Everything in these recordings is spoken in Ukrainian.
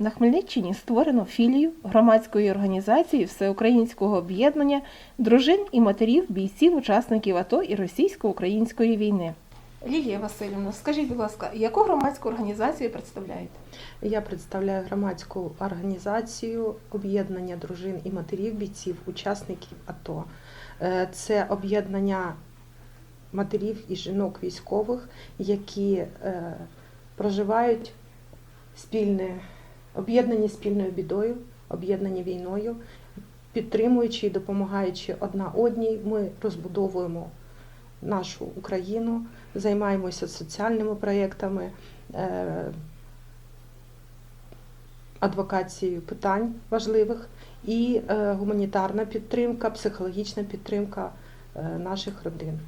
На Хмельниччині створено філію громадської організації Всеукраїнського об'єднання дружин і матерів бійців учасників АТО і російсько-української війни. Лілія Васильівна, скажіть, будь ласка, яку громадську організацію представляєте? Я представляю громадську організацію об'єднання дружин і матерів бійців, учасників АТО. Е, Це об'єднання матерів і жінок військових, які е, проживають спільне, об'єднані спільною бідою, об'єднані війною, підтримуючи і допомагаючи одна одній, ми розбудовуємо нашу Україну, займаємося соціальними проєктами. е, адвокацією питань важливих і е, гуманітарна підтримка, психологічна підтримка е, наших родин.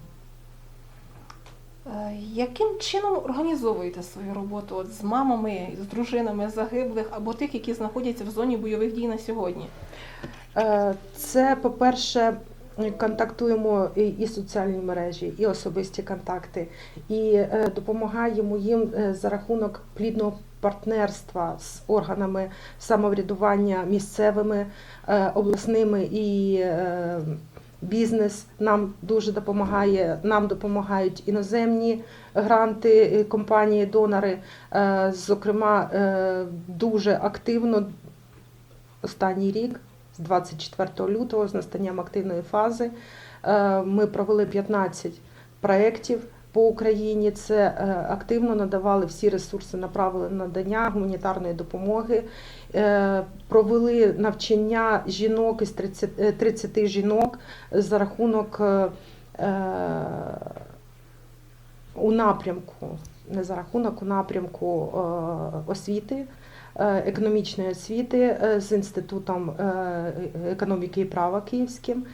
Е, Яким чином організовуєте свою роботу от з мамами, з дружинами загиблих або тих, які знаходяться в зоні бойових дій на сьогодні? Е, Це, по-перше, контактуємо і, соціальні мережі, і особисті контакти, і е, допомагаємо їм за рахунок плідного партнерства з органами самоврядування місцевими, обласними і бізнес нам дуже допомагає. Нам допомагають іноземні гранти, е, компанії, донори. Е, Зокрема, е, дуже активно останній рік, з 24 лютого, з настанням активної фази, ми провели 15 проєктів по Україні. Це е, активно надавали всі ресурси, направили на надання гуманітарної допомоги. Е, Провели навчання жінок із 30, е, 30 жінок за рахунок е, е, у напрямку, не за рахунок у напрямку е, освіти, е, економічної освіти е, з інститутом е, економіки і права київським.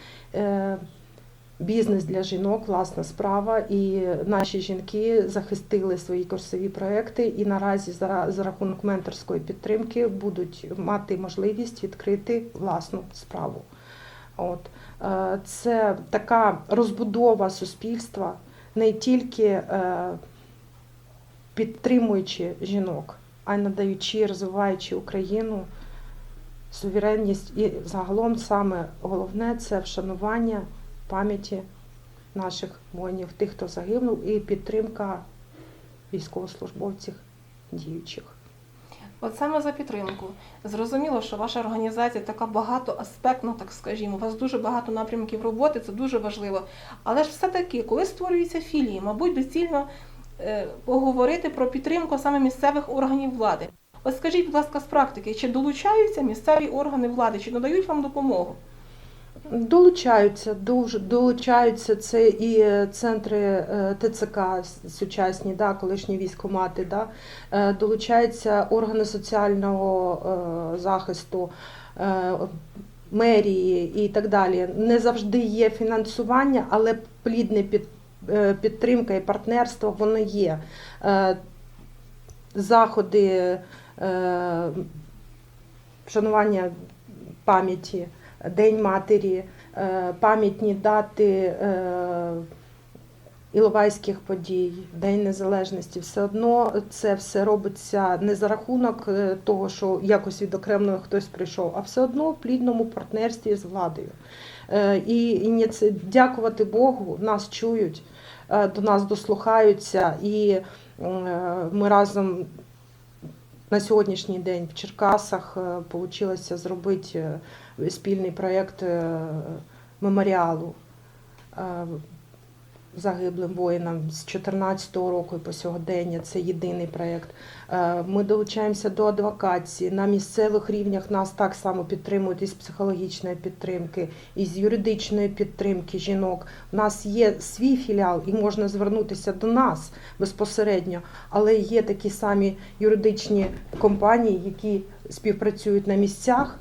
Бізнес для жінок, власна справа, і наші жінки захистили свої курсові проекти і наразі за, за рахунок менторської підтримки будуть мати можливість відкрити власну справу. От. Е, Це така розбудова суспільства, не тільки е, підтримуючи жінок, а й надаючи, розвиваючи Україну, суверенність і загалом саме головне це вшанування пам'яті наших воїнів, тих, хто загинув, і підтримка військовослужбовців діючих. От саме за підтримку. Зрозуміло, що ваша організація така багатоаспектна, так скажімо. У вас дуже багато напрямків роботи, це дуже важливо. Але ж все-таки, коли створюються філії, мабуть, доцільно е, поговорити про підтримку саме місцевих органів влади. От скажіть, будь ласка, з практики, чи долучаються місцеві органи влади, чи надають вам допомогу? Долучаються, долучаються це і е, центри е, ТЦК сучасні, да, колишні військомати, да, е, долучаються органи соціального захисту, мерії і так далі. Не завжди є фінансування, але плідне підтримка і партнерство воно є. Заходи вшанування пам'яті. День матері, е, пам'ятні дати е, іловайських подій, День Незалежності. Все одно це все робиться не за рахунок е, того, що якось відокремлено хтось прийшов, а все одно в плідному партнерстві з владою. І, це- дякувати Богу, нас чують, до нас дослухаються, і ми разом на сьогоднішній день в Черкасах вийшло зробити е, спільний проєкт е, меморіалу. Е, загиблим воїнам з 2014 року і по сьогодення. Це єдиний проєкт. Е, Ми долучаємося до адвокації. На місцевих рівнях нас так само підтримують із психологічної підтримки, із юридичної підтримки жінок. У нас є свій філіал і можна звернутися до нас безпосередньо, але є такі самі юридичні компанії, які співпрацюють на місцях.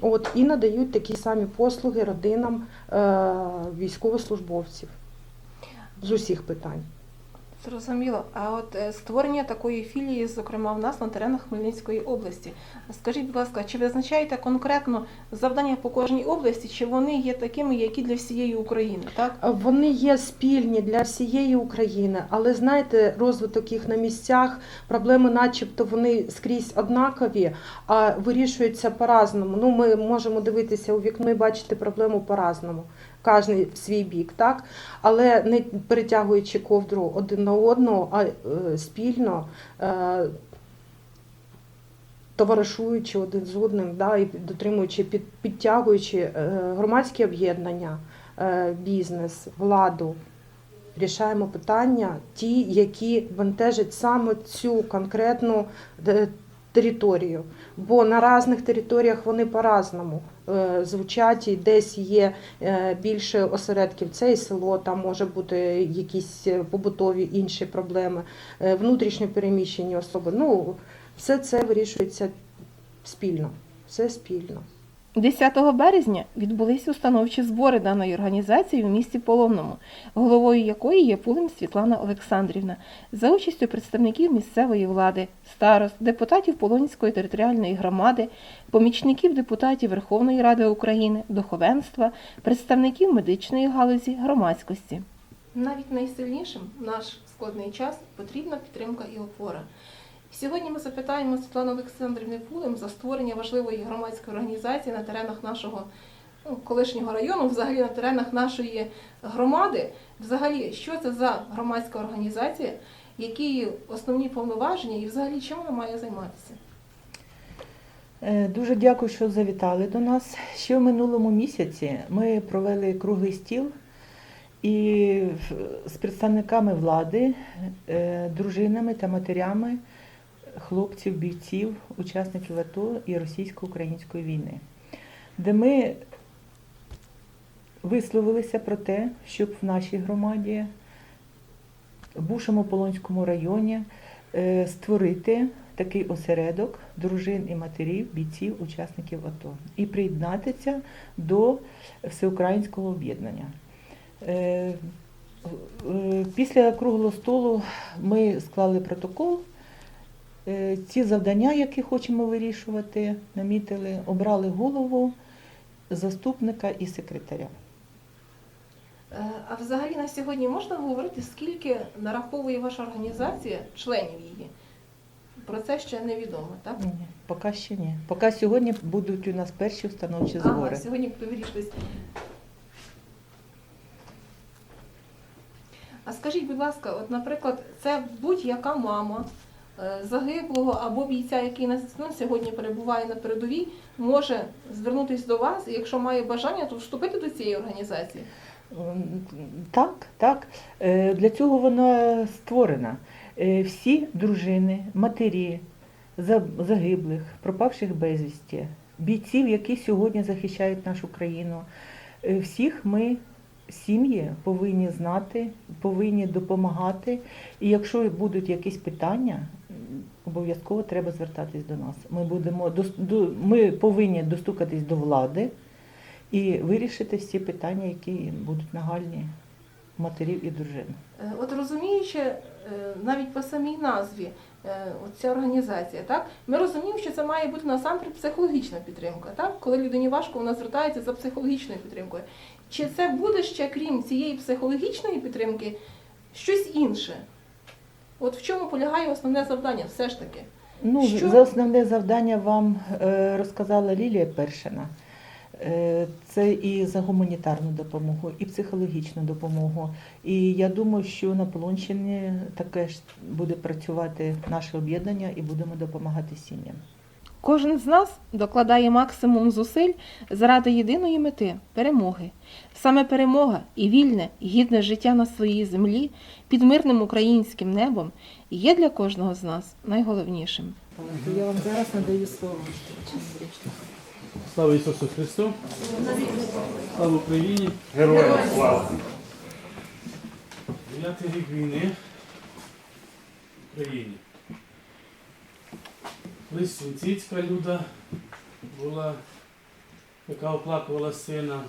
От і надають такі самі послуги родинам е, військовослужбовців з усіх питань. Зрозуміло. А от е, створення такої філії, зокрема в нас на теренах Хмельницької області. Скажіть, будь ласка, чи визначаєте конкретно завдання по кожній області, чи вони є такими, які для всієї України? Так? Вони є спільні для всієї України, але знаєте, розвиток їх на місцях, проблеми, начебто, вони скрізь однакові, а вирішуються по-разному. Ну, ми можемо дивитися у вікно і бачити проблему по-разному, кожен в свій бік, так? Але не перетягуючи ковдру один на одного, а е, спільно. Е, Товаришуючи один з одним, да, і дотримуючи, під, підтягуючи е, громадські об'єднання, бізнес, владу, рішаємо питання, ті, які бентежать саме цю конкретну територію. Бо на різних територіях вони по-разному звучать, і десь є е, більше осередків. Це і село, там може бути якісь е, побутові інші проблеми, е, внутрішньо переміщені особи. Ну, все це вирішується спільно. Все спільно. 10 березня відбулись установчі збори даної організації у місті Полонному, головою якої є Пулим Світлана Олександрівна, за участю представників місцевої влади, старост, депутатів Полонської територіальної громади, помічників депутатів Верховної Ради України, духовенства, представників медичної галузі, громадськості. Навіть найсильнішим в наш складний час потрібна підтримка і опора. Сьогодні ми запитаємо Світлану Олександрівни Пулем за створення важливої громадської організації на теренах нашого ну, колишнього району, взагалі на теренах нашої громади. Взагалі, що це за громадська організація, які її основні повноваження і взагалі чим вона має займатися? Е, Дуже дякую, що завітали до нас. Ще в минулому місяці ми провели круглий стіл і з представниками влади, е, дружинами та матерями хлопців, бійців, учасників АТО і російсько-української війни, де ми висловилися про те, щоб в нашій громаді, в Бушому Полонському районі е, створити такий осередок дружин і матерів, бійців, учасників АТО і приєднатися до всеукраїнського об'єднання. Е, е, Після круглого столу ми склали протокол. Е, Ці завдання, які хочемо вирішувати, намітили, обрали голову, заступника і секретаря. Е, А взагалі на сьогодні можна говорити, скільки нараховує ваша організація членів її? Про це ще невідомо, так? Ні, поки ще ні. Поки сьогодні будуть у нас перші установчі збори. Ага, сьогодні вирішились. А скажіть, будь ласка, от, наприклад, це будь-яка мама загиблого або бійця, який на ну, сьогодні перебуває на передовій, може звернутися до вас, і якщо має бажання, то вступити до цієї організації. Так, так. Е, Для цього вона створена. Е, Всі дружини, матері загиблих, пропавших безвісті, бійців, які сьогодні захищають нашу країну, е, всіх ми. Сім'ї повинні знати, повинні допомагати. І якщо будуть якісь питання, обов'язково треба звертатись до нас. Ми будемо ми повинні достукатись до влади і вирішити всі питання, які будуть нагальні матерів і дружин. Е, От розуміючи е, навіть по самій назві е, ця організація, так ми розуміємо, що це має бути насамперед психологічна підтримка, так коли людині важко, вона звертається за психологічною підтримкою. Чи це буде ще крім цієї психологічної підтримки щось інше? От в чому полягає основне завдання, все ж таки? Ну, Що? за основне завдання вам е, розказала Лілія Першина. Е, Це і за гуманітарну допомогу, і психологічну допомогу. І я думаю, що на Полонщині таке ж буде працювати наше об'єднання і будемо допомагати сім'ям. Кожен з нас докладає максимум зусиль заради єдиної мети перемоги. Саме перемога і вільне, гідне життя на своїй землі під мирним українським небом є для кожного з нас найголовнішим. Я вам зараз надаю слово. Слава Ісусу Христу! Слава Україні! Героям слава! Дев'ятий рік війни в Україні. Колись Свінціцька люда була, яка оплакувала сина.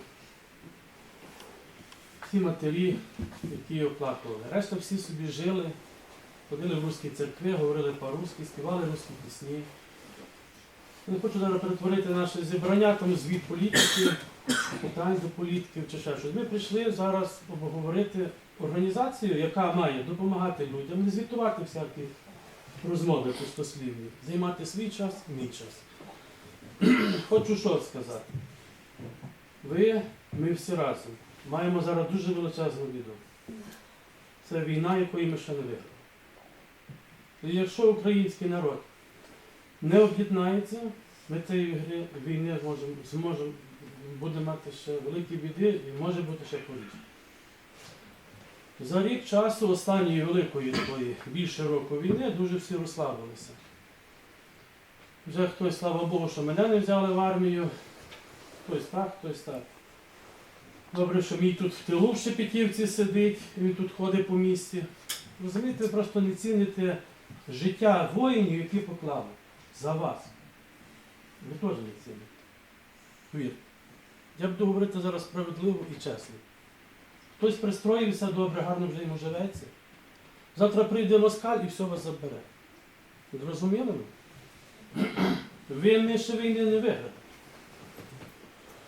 Всі матері, які оплакували. Решта всі собі жили ходили в русські церкви, говорили по-русски, співали русські пісні. Я не хочу зараз перетворити наше зібрання там звіт політики, питань до політиків чи ще щось. Ми прийшли зараз обговорити організацію, яка має допомагати людям, не звітувати всякі розмови пустослівні, займати свій час мій час. Хочу що сказати. Ви, ми всі разом маємо зараз дуже величезну біду. Це війна, якої ми ще не виграли. І якщо український народ не об'єднається, ми цієї війни зможемо, зможемо, буде мати ще великі біди і може бути ще хворіше. За рік часу останньої великої такої більше року війни дуже всі розслабилися. Вже хтось, слава Богу, що мене не взяли в армію, хтось так, хтось так. Добре, що мій тут в тилу в Шепетівці сидить, він тут ходить по місті. Розумієте, ви просто не ціните життя воїнів, які поклали за вас. Ви теж не ціните. Повірте. Я буду говорити зараз справедливо і чесно. Хтось пристроївся добре, гарно вже йому живеться. Завтра прийде москаль і все вас забере. Зрозуміли ви? Ви не ще війни не виграли.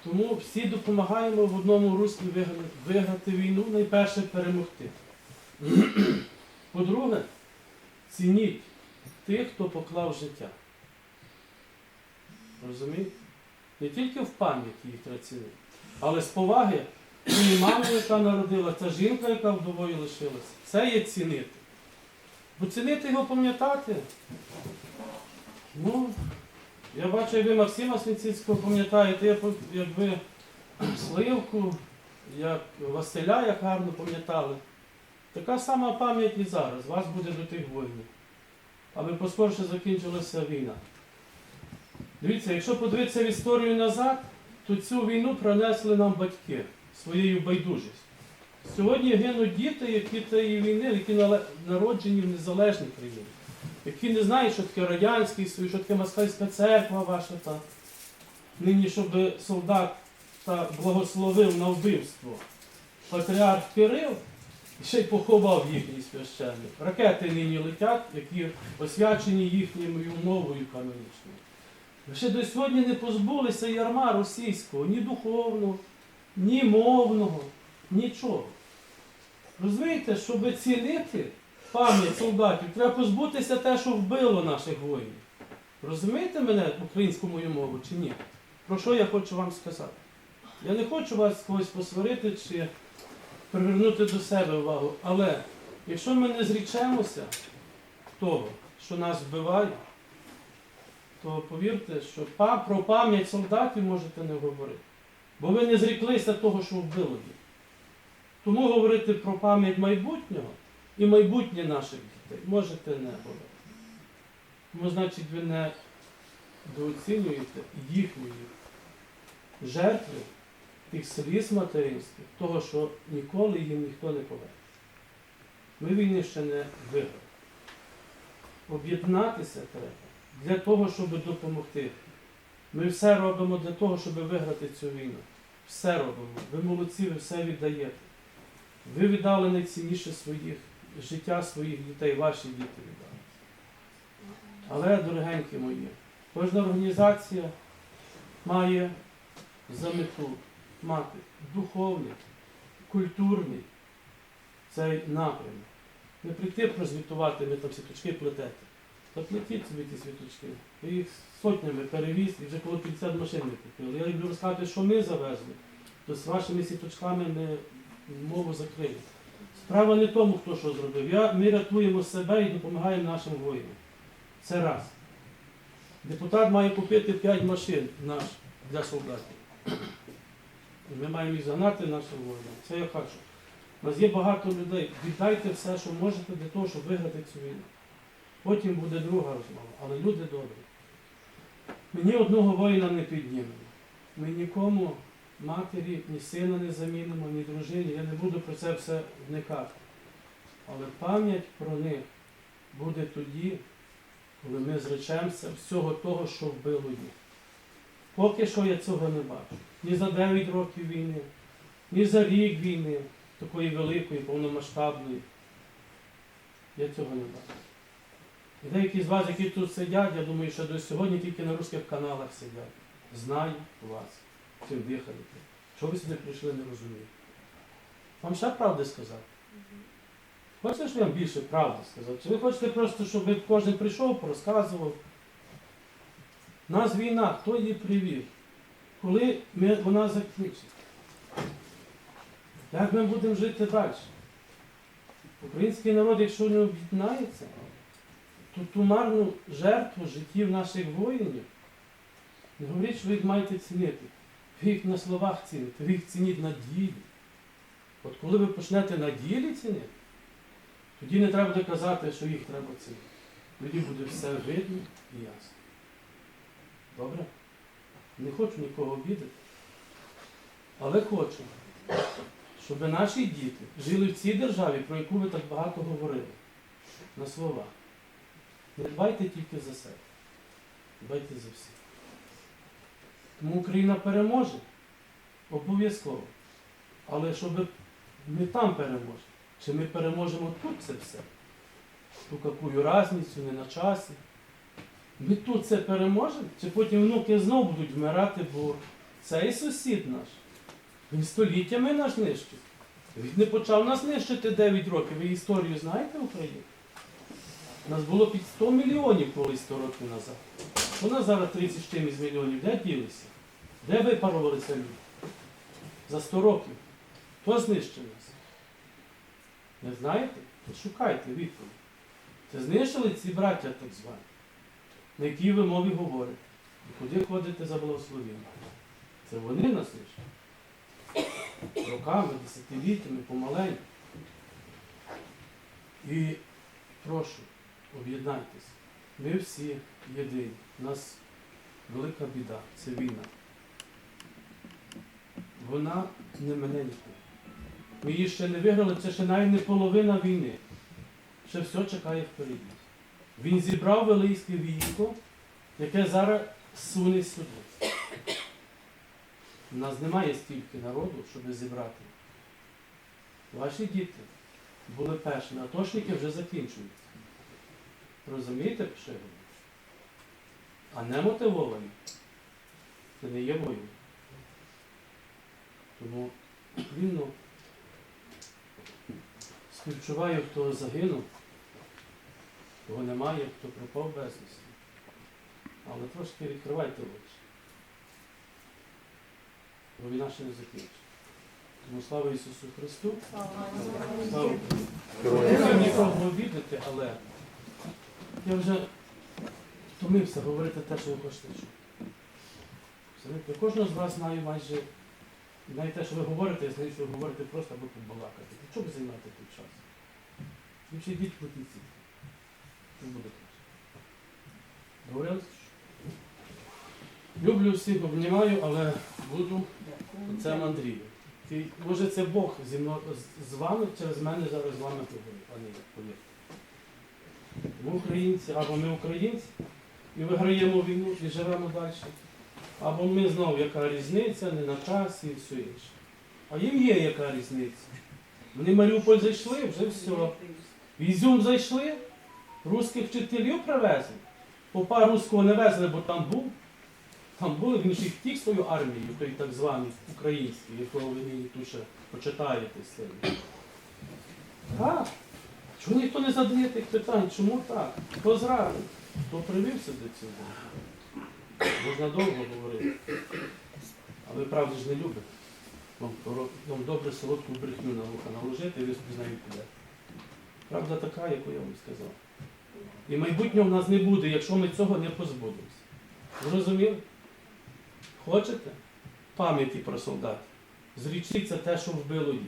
Тому всі допомагаємо в одному руслі виграти війну, найперше перемогти. По-друге, цініть тих, хто поклав життя. Розумієте? Не тільки в пам'яті їх треба цінити, але з поваги тієї мами, яка народила, та жінка, яка вдовою лишилася. Це є цінити. Бо цінити його пам'ятати. Ну, я бачу, як ви Максима Свінціцького пам'ятаєте, якби Сливку, як Василя, як гарно пам'ятали. Така сама пам'ять і зараз. Вас буде до тих воїнів. Аби поскорше закінчилася війна. Дивіться, якщо подивитися в історію назад, то цю війну пронесли нам батьки своєю байдужістю. Сьогодні гинуть діти, які тієї війни, які народжені в незалежній країні, які не знають, що таке Радянський Союз, що таке Москальська церква ваша та нині, щоб солдат та благословив на вбивство. Патріарх Кирил і ще й поховав їхній священник. Ракети нині летять, які освячені їхньою мовою канонічною. Ще до сьогодні не позбулися ярма російського, ні духовного, ні мовного, нічого. Розумієте, щоб цінити пам'ять солдатів, треба позбутися те, що вбило наших воїнів. Розумієте мене українську мою мову чи ні? Про що я хочу вам сказати? Я не хочу вас когось посварити чи привернути до себе увагу, але якщо ми не зрічемося того, що нас вбиває, то повірте, що про пам'ять солдатів можете не говорити. Бо ви не зріклися того, що вбило їх. Тому говорити про пам'ять майбутнього і майбутнє наших дітей можете не говорити. Тому, значить, ви не дооцінюєте їхньої жертви, тих сліз материнських, того, що ніколи їм ніхто не поверне. Ми війни ще не виграли. Об'єднатися треба для того, щоб допомогти. Ми все робимо для того, щоб виграти цю війну. Все робимо. Ви молодці, ви все віддаєте. Ви віддали найцінніше своїх життя своїх дітей, ваші діти віддали. Але, дорогенькі мої, кожна організація має за мету мати духовний, культурний цей напрямок. Не прийти прозвітувати, ви там світочки плетете. Плетіть собі ті світочки. Я їх сотнями перевіз і вже коло 50 машин не купили. Я люблю розказати, що ми завезли, то з вашими світочками ми мову закрили. Справа не тому, хто що зробив. Я, ми рятуємо себе і допомагаємо нашим воїнам. Це раз. Депутат має купити 5 машин наш для солдатів. Ми маємо їх загнати нашим воїнам. Це я кажу. У нас є багато людей. Віддайте все, що можете для того, щоб виграти цю війну. Потім буде друга розмова. Але люди добрі. Мені одного воїна не піднімемо. Ми нікому матері, ні сина не замінимо, ні дружині. Я не буду про це все вникати. Але пам'ять про них буде тоді, коли ми зречемося всього того, що вбило їх. Поки що я цього не бачу. Ні за 9 років війни, ні за рік війни, такої великої, повномасштабної. Я цього не бачу. І деякі з вас, які тут сидять, я думаю, що до сьогодні тільки на русських каналах сидять. Знаю вас, цим дихаєте. Що ви сюди прийшли, не розумію. Вам ще правди сказати? Хочете, щоб я вам більше правди сказав? Чи ви хочете просто, щоб кожен прийшов, порозказував? У нас війна, хто її привів? Коли ми, вона закінчиться? Як ми будемо жити далі? Український народ, якщо не об'єднається, то ту марну жертву життів наших воїнів, не говоріть, що ви їх маєте цінити. Ви їх на словах ціните, ви їх цініть на ділі. От коли ви почнете на ділі цінити, тоді не треба буде казати, що їх треба цінити. Тоді буде все видно і ясно. Добре? Не хочу нікого обідати. Але хочу, щоб наші діти жили в цій державі, про яку ви так багато говорили. На словах. Не дбайте тільки за себе. Дбайте за всіх. Тому Україна переможе. Обов'язково. Але щоб не там переможе. Чи ми переможемо тут це все? Ту какую разницю, не на часі. Ми тут це переможемо, чи потім внуки знову будуть вмирати, бо цей сусід наш. Він століттями нас нищить. Він не почав нас нищити 9 років. Ви історію знаєте України? Нас було під 100 мільйонів колись 100 років назад. У нас зараз 30 з чимось мільйонів. Де ділися? Де випарувалися люди? За 100 років. Хто знищив нас? Не знаєте? Шукайте відповідь. Це знищили ці браття так звані, на якій ви мові говорите. І куди ходите за благословіння? Це вони нас знищили. Роками, десятиліттями, помаленьку. І прошу, об'єднайтеся. Ми всі єдині. У нас велика біда, це війна. Вона не мене ніколи. Ми її ще не виграли, це ще навіть не половина війни. Ще все чекає впереді. Він зібрав велике військо, яке зараз суне сюди. У нас немає стільки народу, щоб зібрати. Ваші діти були першими, атошники вже закінчуються. Розумієте, що я говорю? А не мотивовані. Це не є воїн. Тому вільно співчуваю, хто загинув, кого немає, хто пропав безвісти. Але трошки відкривайте очі. Бо війна ще не закінчиться. Тому слава Ісусу Христу. Слава. Не нікого обідати, але я вже втомився говорити те, що хочете чути. Розумієте, з вас знаю майже, навіть те, що ви говорите, я знаю, що ви говорите просто аби побалакати. Чого ви займаєте тут час? Лучше йдіть платіться. Це буде? Люблю всіх, обнімаю, але буду отцем Андрію. Може, це Бог зі мною, з- вами, через мене зараз з вами говорить, а не я, повірте. Ми українці, або ми українці, і виграємо війну, і живемо далі. Або ми знову, яка різниця, не на часі і все інше. А їм є яка різниця. Вони Маріуполь зайшли, вже все. В Ізюм зайшли, русських вчителів привезли. Попа руського не везли, бо там був. Там були, він і втік свою армію, той так званий український, якого ви мені тут ще почитаєте сильно. Так. Чому ніхто не задає тих питань? Чому так? Хто зрадив? Хто привівся до цього? Можна довго говорити. А ви правди ж не любите. Вам, добре солодку брехню на вуха наложити, і ви спізнаєте де. Правда така, яку я вам сказав. І майбутнього в нас не буде, якщо ми цього не позбудемося. Зрозуміли? Хочете? Пам'яті про солдатів. Зрічіться те, що вбило їх.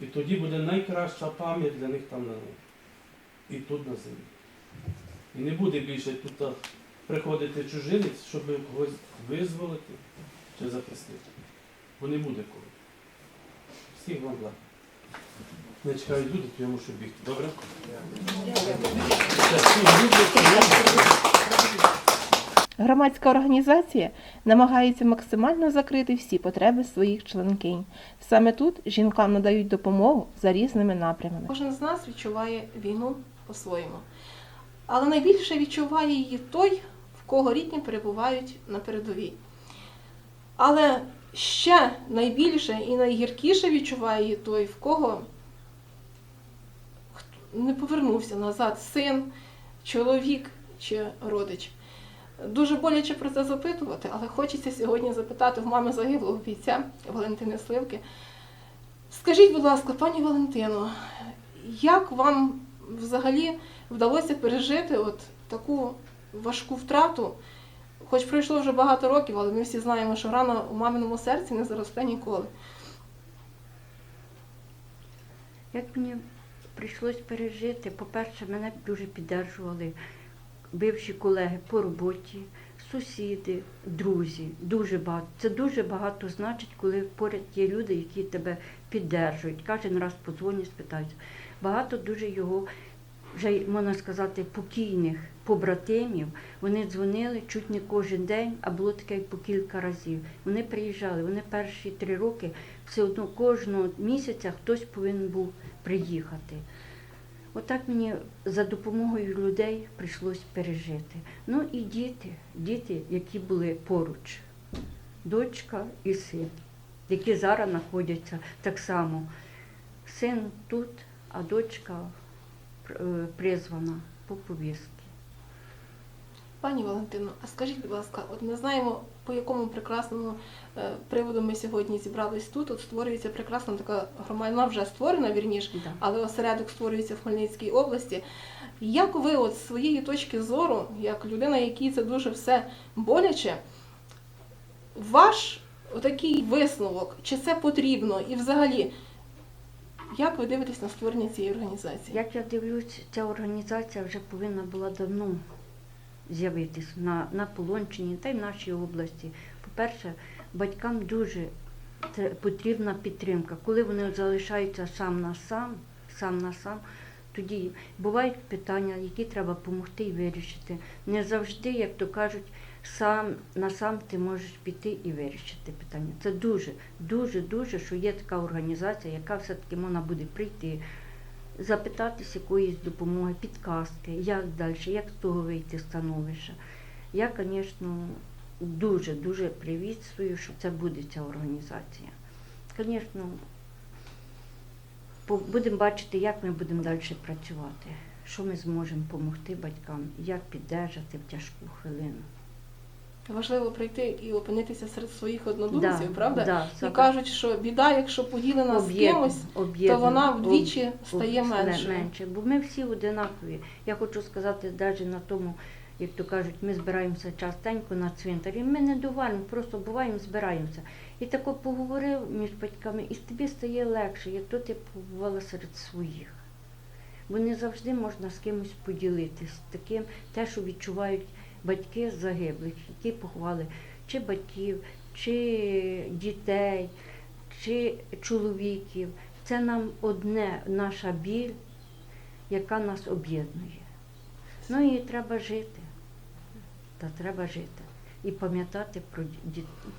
І тоді буде найкраща пам'ять для них там на небі. І тут на землі. І не буде більше тут приходити чужинець, щоб когось визволити чи захистити. Бо не буде коли. Всіх вам благ. Не чекають люди, то я мушу бігти. Добре? Цілую. Громадська організація намагається максимально закрити всі потреби своїх членкинь. Саме тут жінкам надають допомогу за різними напрямами. Кожен з нас відчуває війну по-своєму. Але найбільше відчуває її той, в кого рідні перебувають на передовій. Але ще найбільше і найгіркіше відчуває її той, в кого не повернувся назад син, чоловік чи родич. Дуже боляче про це запитувати, але хочеться сьогодні запитати в мами загиблого бійця Валентини Сливки. Скажіть, будь ласка, пані Валентино, як вам взагалі вдалося пережити от таку важку втрату? Хоч пройшло вже багато років, але ми всі знаємо, що рана у маминому серці не заросте ніколи. Як мені прийшлось пережити, по-перше, мене дуже піддержували бивші колеги по роботі, сусіди, друзі. Дуже багато. Це дуже багато значить, коли поряд є люди, які тебе піддержують. Кожен раз подзвонять, спитають. Багато дуже його, вже можна сказати, покійних побратимів. Вони дзвонили чуть не кожен день, а було таке по кілька разів. Вони приїжджали. Вони перші три роки все одно кожного місяця хтось повинен був приїхати. Отак мені за допомогою людей прийшлось пережити. Ну і діти, діти, які були поруч, дочка і син, які зараз знаходяться так само. Син тут, а дочка е, призвана по повістці. Пані Валентино, а скажіть, будь ласка, от ми знаємо, по якому прекрасному е, приводу ми сьогодні зібрались тут. От створюється прекрасна така громадна, вже створена, вірніше, Да. але осередок створюється в Хмельницькій області. Як ви, от з своєї точки зору, як людина, якій це дуже все боляче, ваш такий висновок, чи це потрібно, і взагалі, як ви дивитесь на створення цієї організації? Як я дивлюсь, ця організація вже повинна була давно з'явитись на, на Полонщині та й в нашій області. По-перше, батькам дуже потрібна підтримка. Коли вони залишаються сам на сам, сам на сам, тоді бувають питання, які треба допомогти і вирішити. Не завжди, як то кажуть, сам на сам ти можеш піти і вирішити питання. Це дуже, дуже, дуже, що є така організація, яка все-таки можна буде прийти, запитатись якоїсь допомоги, підказки, як далі, як з того вийти з становища. Я, звісно, дуже-дуже привітствую, що це буде ця організація. Звісно, будемо бачити, як ми будемо далі працювати, що ми зможемо допомогти батькам, як піддержати в тяжку хвилину. Важливо прийти і опинитися серед своїх однодумців, Да, правда? да, І кажуть, що біда, якщо поділена з кимось, то вона вдвічі об- стає об- меншою. менше. Бо ми всі одинакові. Я хочу сказати, навіть на тому, як то кажуть, ми збираємося частенько на цвинтарі. Ми не довалимо, просто буваємо, збираємося. І тако поговорив між батьками, і тобі стає легше, як то ти побувала серед своїх. Бо не завжди можна з кимось поділитись таким, те, що відчувають батьки загиблих, які поховали чи батьків, чи дітей, чи чоловіків. Це нам одне наша біль, яка нас об'єднує. Ну і треба жити. Та треба жити. І пам'ятати про,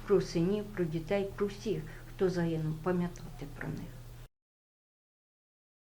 про синів, про дітей, про всіх, хто загинув, пам'ятати про них.